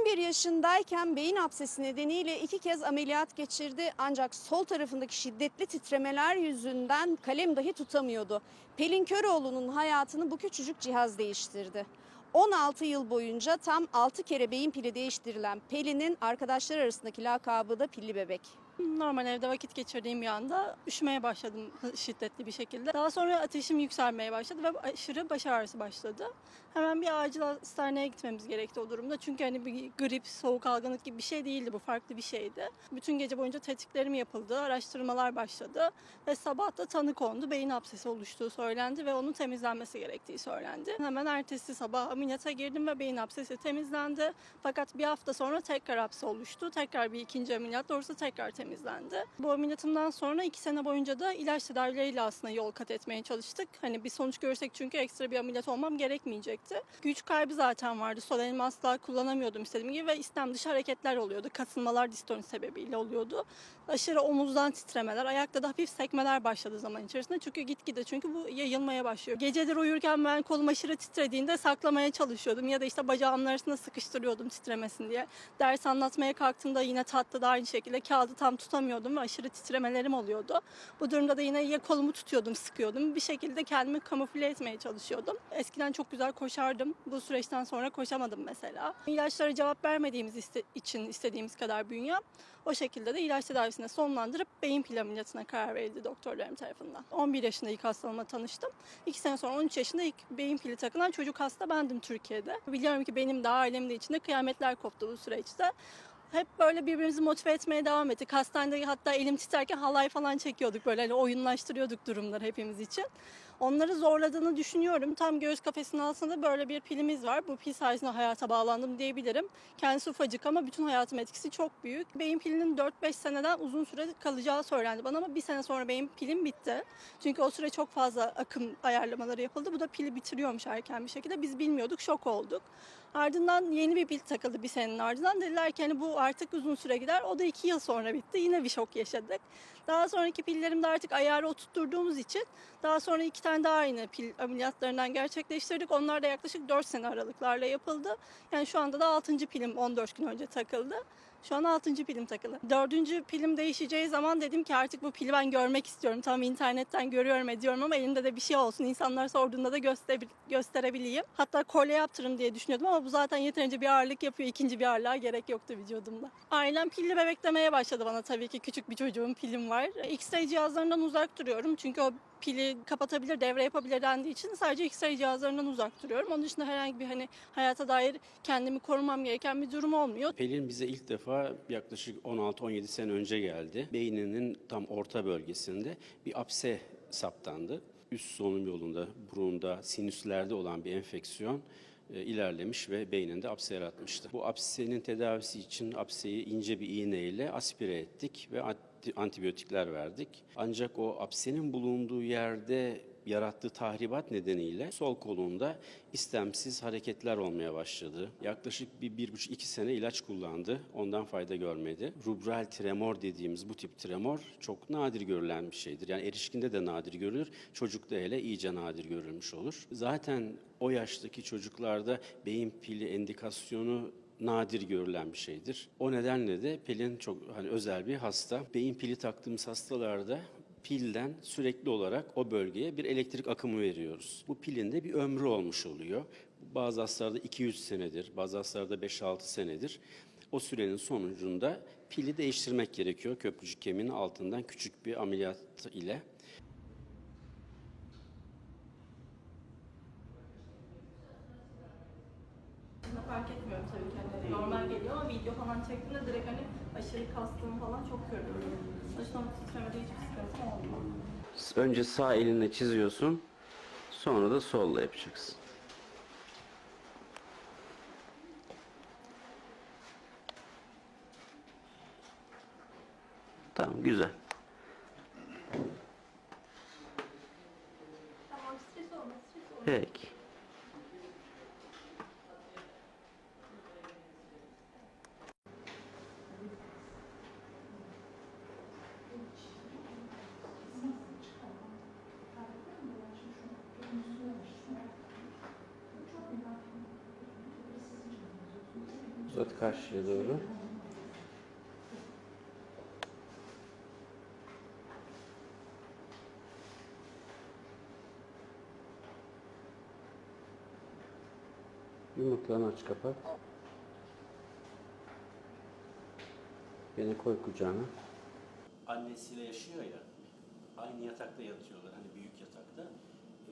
11 yaşındayken beyin absesi nedeniyle iki kez ameliyat geçirdi ancak sol tarafındaki şiddetli titremeler yüzünden kalem dahi tutamıyordu. Pelin Köroğlu'nun hayatını bu küçücük cihaz değiştirdi. 16 yıl boyunca tam 6 kere beyin pili değiştirilen Pelin'in arkadaşlar arasındaki lakabı da pilli bebek. Normal evde vakit geçirdiğim bir anda üşümeye başladım şiddetli bir şekilde. Daha sonra ateşim yükselmeye başladı ve aşırı baş ağrısı başladı. Hemen bir acil hastaneye gitmemiz gerekti o durumda. Çünkü hani bir grip, soğuk algınlık gibi bir şey değildi bu, farklı bir şeydi. Bütün gece boyunca tetkiklerim yapıldı, araştırmalar başladı ve sabah da tanı kondu. Beyin absesi oluştuğu söylendi ve onun temizlenmesi gerektiği söylendi. Hemen ertesi sabah ameliyata girdim ve beyin absesi temizlendi. Fakat bir hafta sonra tekrar abse oluştu. Tekrar bir ikinci ameliyat, doğrusu tekrar temizlendi. Bu ameliyatımdan sonra iki sene boyunca da ilaç tedavileriyle aslında yol kat etmeye çalıştık. Hani bir sonuç görsek çünkü ekstra bir ameliyat olmam gerekmeyecekti. Güç kaybı zaten vardı. Sol elimi asla kullanamıyordum istediğim gibi ve istem dışı hareketler oluyordu. Kasılmalar distoni sebebiyle oluyordu. Aşırı omuzdan titremeler, ayakta da hafif sekmeler başladı zaman içerisinde. Çünkü gitgide çünkü bu yayılmaya başlıyor. Geceleri uyurken ben kolum aşırı titrediğinde saklamaya çalışıyordum ya da işte bacağımın arasında sıkıştırıyordum titremesin diye. Ders anlatmaya kalktığımda yine tatlı da aynı şekilde kağıdı tam tutamıyordum ve aşırı titremelerim oluyordu. Bu durumda da yine ya kolumu tutuyordum, sıkıyordum. Bir şekilde kendimi kamufle etmeye çalışıyordum. Eskiden çok güzel koşardım. Bu süreçten sonra koşamadım mesela. İlaçlara cevap vermediğimiz iste- için istediğimiz kadar bünyem o şekilde de ilaç tedavisine sonlandırıp beyin pil karar verildi doktorlarım tarafından. 11 yaşında ilk hastalığıma tanıştım. 2 sene sonra 13 yaşında ilk beyin pili takılan çocuk hasta bendim Türkiye'de. Biliyorum ki benim de ailemin de içinde kıyametler koptu bu süreçte. Hep böyle birbirimizi motive etmeye devam ettik. Hastanede hatta elim titrerken halay falan çekiyorduk böyle hani oyunlaştırıyorduk durumları hepimiz için. Onları zorladığını düşünüyorum. Tam göğüs kafesinin altında böyle bir pilimiz var. Bu pil sayesinde hayata bağlandım diyebilirim. Kendisi ufacık ama bütün hayatım etkisi çok büyük. Beyin pilinin 4-5 seneden uzun süre kalacağı söylendi bana ama bir sene sonra beyin pilim bitti. Çünkü o süre çok fazla akım ayarlamaları yapıldı. Bu da pili bitiriyormuş erken bir şekilde. Biz bilmiyorduk, şok olduk. Ardından yeni bir pil takıldı bir senenin ardından. Dediler ki hani bu artık uzun süre gider. O da iki yıl sonra bitti. Yine bir şok yaşadık. Daha sonraki pillerimde artık ayarı oturtturduğumuz için daha sonra iki tane daha aynı pil ameliyatlarından gerçekleştirdik. Onlar da yaklaşık 4 sene aralıklarla yapıldı. Yani şu anda da 6. pilim 14 gün önce takıldı. Şu an 6. pilim takılı. 4. pilim değişeceği zaman dedim ki artık bu pili ben görmek istiyorum. Tam internetten görüyorum ediyorum ama elimde de bir şey olsun. İnsanlar sorduğunda da göster gösterebileyim. Hatta kolye yaptırım diye düşünüyordum ama bu zaten yeterince bir ağırlık yapıyor. İkinci bir ağırlığa gerek yoktu vücudumda. Ailem pilli bebek demeye başladı bana tabii ki. Küçük bir çocuğum pilim var. X-ray cihazlarından uzak duruyorum. Çünkü o pili kapatabilir, devre yapabilir dendiği için sadece X-ray cihazlarından uzak duruyorum. Onun dışında herhangi bir hani hayata dair kendimi korumam gereken bir durum olmuyor. Pelin bize ilk defa yaklaşık 16-17 sene önce geldi. Beyninin tam orta bölgesinde bir apse saptandı. Üst solunum yolunda, burunda, sinüslerde olan bir enfeksiyon e, ilerlemiş ve beyninde apse yaratmıştı. Bu apsenin tedavisi için apseyi ince bir iğneyle aspire ettik ve antibiyotikler verdik. Ancak o apsenin bulunduğu yerde yarattığı tahribat nedeniyle sol kolunda istemsiz hareketler olmaya başladı. Yaklaşık bir, bir buçuk iki sene ilaç kullandı. Ondan fayda görmedi. Rubral tremor dediğimiz bu tip tremor çok nadir görülen bir şeydir. Yani erişkinde de nadir görülür. Çocukta hele iyice nadir görülmüş olur. Zaten o yaştaki çocuklarda beyin pili endikasyonu nadir görülen bir şeydir. O nedenle de Pelin çok hani özel bir hasta. Beyin pili taktığımız hastalarda pilden sürekli olarak o bölgeye bir elektrik akımı veriyoruz. Bu pilin de bir ömrü olmuş oluyor. Bazı hastalarda 200 senedir, bazı hastalarda 5-6 senedir. O sürenin sonucunda pili değiştirmek gerekiyor köprücük kemiğinin altından küçük bir ameliyat ile. Şimdi fark etmiyorum tabii kendimi. Normal geliyor ama video falan çektiğimde direkt hani aşırı kastığımı falan çok görüyorum. Saçma titremede hiçbir sıkıntı olmuyor. Önce sağ elinle çiziyorsun, sonra da solla yapacaksın. Tamam, güzel. Tamam stres olmaz, stres olmaz. Peki. Uzat karşıya doğru. Yumruklarını aç kapat. Beni koy kucağına. Annesiyle yaşıyor ya. Aynı yatakta yatıyorlar. Hani büyük yatakta.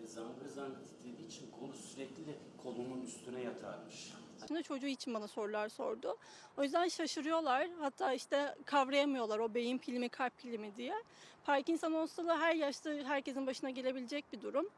Zangır zangır titrediği için kolu sürekli de kolunun üstüne yatarmış. Şimdi çocuğu için bana sorular sordu. O yüzden şaşırıyorlar. Hatta işte kavrayamıyorlar o beyin pili mi kalp pili mi diye. Parkinson hastalığı her yaşta herkesin başına gelebilecek bir durum.